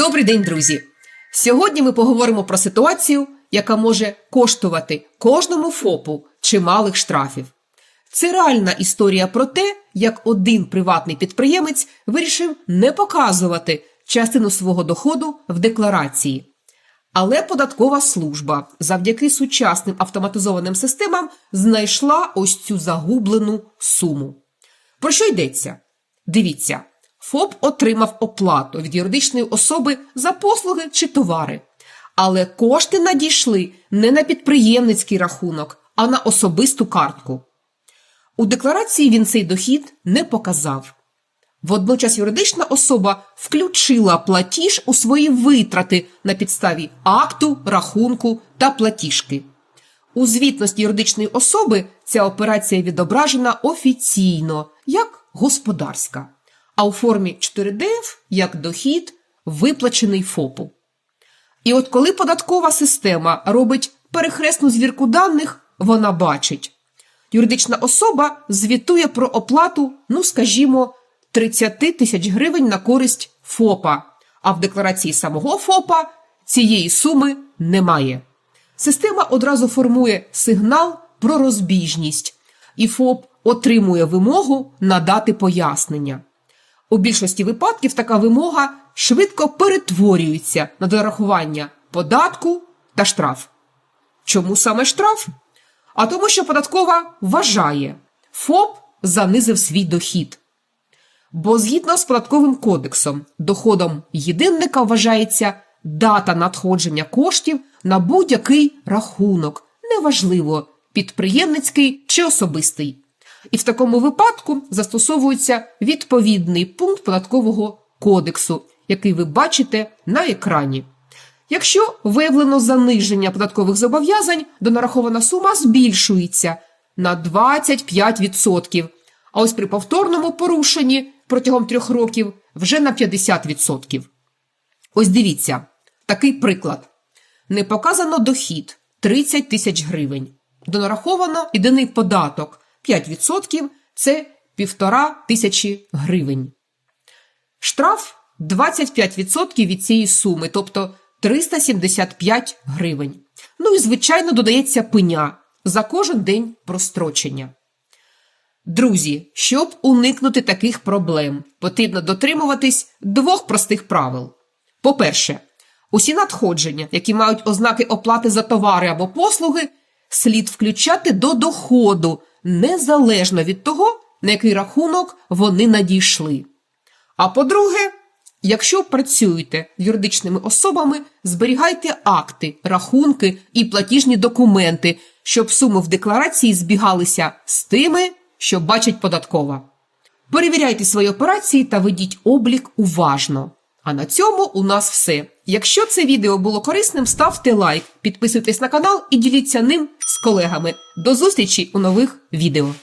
Добрий день, друзі! Сьогодні ми поговоримо про ситуацію, яка може коштувати кожному ФОПу чималих штрафів. Це реальна історія про те, як один приватний підприємець вирішив не показувати частину свого доходу в декларації. Але податкова служба завдяки сучасним автоматизованим системам знайшла ось цю загублену суму. Про що йдеться? Дивіться, ФОП отримав оплату від юридичної особи за послуги чи товари. Але кошти надійшли не на підприємницький рахунок, а на особисту картку. У декларації він цей дохід не показав. Водночас юридична особа включила платіж у свої витрати на підставі акту, рахунку та платіжки. У звітності юридичної особи ця операція відображена офіційно, як господарська, а у формі 4ДФ як дохід, виплачений ФОПу. І от коли податкова система робить перехресну звірку даних, вона бачить. Юридична особа звітує про оплату, ну скажімо, 30 тисяч гривень на користь ФОПа, а в декларації самого ФОПа цієї суми немає. Система одразу формує сигнал про розбіжність, і ФОП отримує вимогу надати пояснення. У більшості випадків така вимога швидко перетворюється на дорахування податку та штраф. Чому саме штраф? А тому, що податкова вважає, ФОП занизив свій дохід. Бо згідно з податковим кодексом, доходом єдинника вважається дата надходження коштів на будь-який рахунок, неважливо, підприємницький чи особистий. І в такому випадку застосовується відповідний пункт податкового кодексу, який ви бачите на екрані. Якщо виявлено заниження податкових зобов'язань, то нарахована сума збільшується на 25%, а ось при повторному порушенні протягом трьох років вже на 50%. Ось дивіться, такий приклад. Не показано дохід 30 тисяч гривень. Донараховано єдиний податок 5% це 1,5 тисячі гривень. Штраф 25% від цієї суми, тобто 375 гривень. Ну і, звичайно, додається пеня за кожен день прострочення. Друзі, щоб уникнути таких проблем, потрібно дотримуватись двох простих правил. По-перше, усі надходження, які мають ознаки оплати за товари або послуги, слід включати до доходу, незалежно від того, на який рахунок вони надійшли. А по-друге, якщо працюєте юридичними особами, зберігайте акти, рахунки і платіжні документи, щоб суми в декларації збігалися з тими, що бачить податкова. Перевіряйте свої операції та ведіть облік уважно. А на цьому у нас все. Якщо це відео було корисним, ставте лайк, підписуйтесь на канал і діліться ним з колегами. До зустрічі у нових відео.